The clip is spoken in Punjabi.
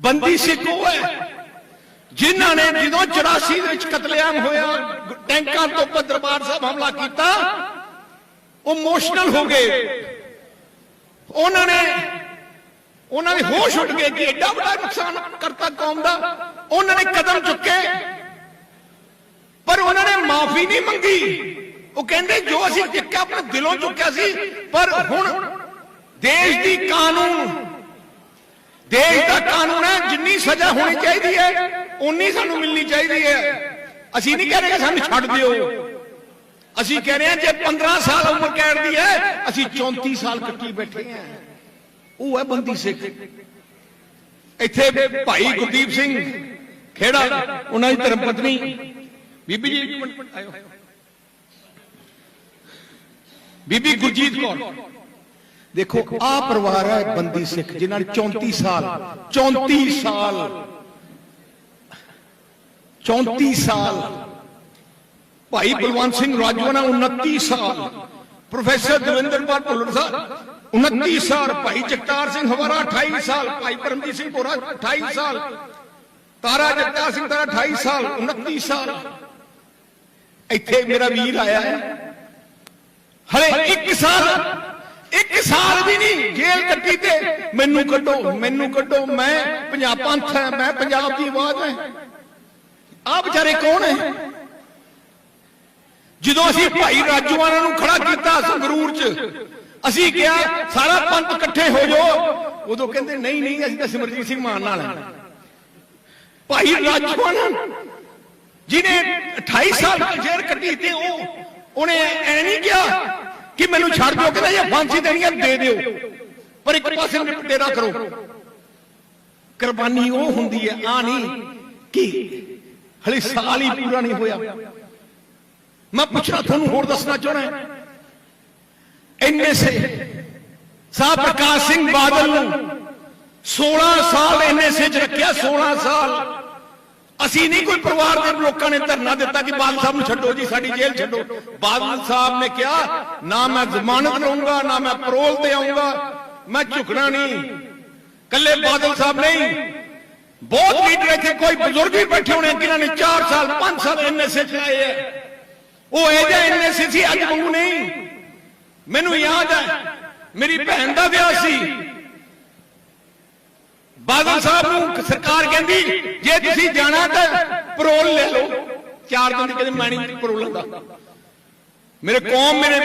ਬੰਦੀ ਸਿੱਖ ਉਹ ਹੈ। ਜਿਨ੍ਹਾਂ ਨੇ ਜਦੋਂ 84 ਦੇ ਵਿੱਚ ਕਤਲੇਆਮ ਹੋਇਆ, ਟੈਂਕਾਂ ਤੋਂ ਉੱਪਰ ਦਰਬਾਰ ਸਾਹਿਬ ਹਮਲਾ ਕੀਤਾ, ਉਹ ਇਮੋਸ਼ਨਲ ਹੋ ਗਏ। ਉਹਨਾਂ ਨੇ ਉਹਨਾਂ ਦੇ ਹੋਸ਼ ਉੱਡ ਗਏ ਕਿ ਐਡਾ ਵੱਡਾ ਨੁਕਸਾਨ ਕਰਤਾ ਕੌਮ ਦਾ। ਉਹਨਾਂ ਨੇ ਕਦਮ ਚੁੱਕੇ। ਪਰ ਉਹਨਾਂ ਨੇ ਮਾਫੀ ਨਹੀਂ ਮੰਗੀ। ਉਹ ਕਹਿੰਦੇ, ਜੋ ਅਸੀਂ ਚੁੱਕਿਆ ਆਪਣੇ ਦਿਲੋਂ ਚੁੱਕਿਆ ਸੀ, ਪਰ ਹੁਣ ਦੇਸ਼ ਦੀ ਕਾਨੂੰਨ ਦੇਸ਼ ਦਾ ਕਾਨੂੰਨ ਹੈ, ਜਿੰਨੀ ਸਜ਼ਾ ਹੋਣੀ ਚਾਹੀਦੀ ਹੈ ਉਨੀ ਸਾਨੂੰ ਮਿਲਣੀ ਚਾਹੀਦੀ ਹੈ। ਅਸੀਂ ਨਹੀਂ ਕਹਿ ਰਹੇ ਸਾਨੂੰ ਛੱਡ ਦਿਓ। ਅਸੀਂ ਕਹਿ ਰਹੇ ਹਾਂ, ਜੇ 15 ਸਾਲ ਉਮਰ ਕੈਦ ਦੀ ਹੈ, ਅਸੀਂ 34 ਸਾਲ ਕੱਟੀ ਬੈਠੇ ਹਾਂ। ਉਹ ਹੈ ਬੰਦੀ ਸਿੱਖ। ਇੱਥੇ ਭਾਈ ਗੁਰਦੀਪ ਸਿੰਘ ਖੇੜਾ, ਉਹਨਾਂ ਦੀ ਧਰਮ ਪਤਨੀ। ਬੀਬੀ ਜੀ, ਇੱਕ ਮਿੰਟ, ਆਇਓ। ਬੀਬੀ ਗੁਰਜੀਤ ਕੌਰ। ਦੇਖੋ ਆ ਪਰਿਵਾਰ ਹੈ ਬੰਦੀ ਸਿੱਖ ਜਿਨ੍ਹਾਂ ਨੇ 34 ਸਾਲ 34 ਸਾਲ 34 ਸਾਲ ਭਾਈ ਬਲਵੰਤ ਸਿੰਘ ਰਾਜਵਾਨਾ 29 ਸਾਲ ਪ੍ਰੋਫੈਸਰ ਦਵਿੰਦਰਪਾਲ ਭੁੱਲਰ ਸਾਹਿਬ 29 ਸਾਲ ਭਾਈ ਜਗਤਾਰ ਸਿੰਘ ਹਵਾਰਾ 28 ਸਾਲ ਭਾਈ ਪਰਮਜੀਤ ਸਿੰਘ ਕੋਰਾ 28 ਸਾਲ ਤਾਰਾ ਜਗਤਾਰ ਸਿੰਘ ਤਾਰਾ 28 ਸਾਲ 29 ਸਾਲ ਇੱਥੇ ਮੇਰਾ ਵੀਰ ਆਇਆ ਹੈ ਹਲੇ ਇੱਕ ਸਾਲ ਇੱਕ ਸਾਲ ਵੀ ਨਹੀਂ, ਜੇਲ੍ਹ ਕੱਟੀ ਤੇ ਮੈਨੂੰ ਕੱਢੋ ਮੈਨੂੰ ਕੱਢੋ, ਮੈਂ ਪੰਜਾਬ ਪੰਥ ਹੈ, ਮੈਂ ਪੰਜਾਬ ਦੀ ਆਵਾਜ਼ ਹੈ। ਆ ਵਿਚਾਰੇ ਕੌਣ ਹੈ? ਜਦੋਂ ਅਸੀਂ ਭਾਈ ਰਾਜੂਆਣਾ ਨੂੰ ਖੜਾ ਕੀਤਾ ਸੰਗਰੂਰ 'ਚ, ਅਸੀਂ ਕਿਹਾ, ਸਾਰਾ ਪੰਥ ਇਕੱਠੇ ਹੋ ਜਾਓ। ਉਦੋਂ ਕਹਿੰਦੇ, ਨਹੀਂ ਨਹੀਂ, ਅਸੀਂ ਤਾਂ ਸਿਮਰਜੀਤ ਸਿੰਘ ਮਾਨ ਨਾਲ ਹਾਂ। ਭਾਈ ਰਾਜੂਆਣਾ ਜਿਹਨੇ 28 ਸਾਲ ਜੇਲ੍ਹ ਕੱਟੀ ਤੇ ਉਹ, ਉਹਨੇ ਐ ਨਹੀਂ ਕਿਹਾ ਕਿ ਮੈਨੂੰ ਛੱਡ ਦਿਓ ਕਹਿੰਦਾ ਜੇ ਫਾਂਸੀ ਦੇਣੀ ਹੈ ਦੇ ਦਿਓ। ਪਰ ਇੱਕ ਪਾਸੇ ਨਿਪਟੇਰਾ ਕਰੋ। ਕੁਰਬਾਨੀ ਉਹ ਹੁੰਦੀ ਹੈ ਆ ਨਹੀਂ ਕਿ ਹਲੇ ਸਾਲ ਹੀ ਪੂਰਾ ਨਹੀਂ ਹੋਇਆ। ਮੈਂ ਪੁੱਛਣਾ ਤੁਹਾਨੂੰ ਹੋਰ ਦੱਸਣਾ ਚਾਹਣਾ ਇੰਨੇ ਸੇ ਸਾਹ ਪ੍ਰਕਾਸ਼ ਸਿੰਘ ਬਾਦਲ ਨੂੰ 16 ਸਾਲ ਇੰਨੇ ਸੇ ਚ ਰੱਖਿਆ 16 ਸਾਲ। ਅਸੀਂ ਨਹੀਂ ਕੋਈ ਪਰਿਵਾਰ ਦੇ ਲੋਕਾਂ ਨੇ ਧਰਨਾ ਦਿੱਤਾ ਕਿ ਬਾਦਲ ਸਾਹਿਬ ਨੂੰ ਛੱਡੋ ਜੀ, ਸਾਡੀ ਜੇਲ੍ਹ ਛੱਡੋ। ਬਾਦਲ ਸਾਹਿਬ ਨੇ ਕਿਹਾ, ਨਾ ਮੈਂ ਜ਼ਮਾਨਤ ਲਵਾਂਗਾ ਨਾ ਮੈਂ ਪਰੋਲ ਤੇ ਆਉਂਗਾ ਮੈਂ ਝੁਕਣਾ ਨਹੀਂ। ਕੱਲੇ ਬਾਦਲ ਸਾਹਿਬ ਨਹੀਂ। ਬਹੁਤ ਲੀਡਰ ਇੱਥੇ ਕੋਈ ਬਜ਼ੁਰਗ ਵੀ ਬੈਠੇ ਹੋਣੇ, ਜਿਨ੍ਹਾਂ ਨੇ 4 ਸਾਲ 5 ਸਾਲ ਐਨਐਸਏ ਚਲਾਏ ਹੈ ਉਹ ਇਹ ਜਿਹਾ ਐਨਐਸਏ ਸੀ, ਅੱਜ ਵਾਂਗੂ ਨਹੀਂ। ਮੈਨੂੰ ਯਾਦ ਹੈ, ਮੇਰੀ ਭੈਣ ਦਾ ਵਿਆਹ ਸੀ। ਬਾਦਲ ਸਾਹਿਬ ਨੂੰ ਸਰਕਾਰ ਕਹਿੰਦੀ ਜੇ ਤੁਸੀਂ ਜਾਣਾ ਤਾਂ ਪਰੋਲ ਲੈ ਲਓ। ਚਾਰ ਦਿਨ ਦੀ ਕਹਿੰਦੇ ਮੈਂ ਨਹੀਂ ਪਰੋਲ ਲੈਂਦਾ। ਮੇਰੇ ਕੌਮ ਮੇਰੇ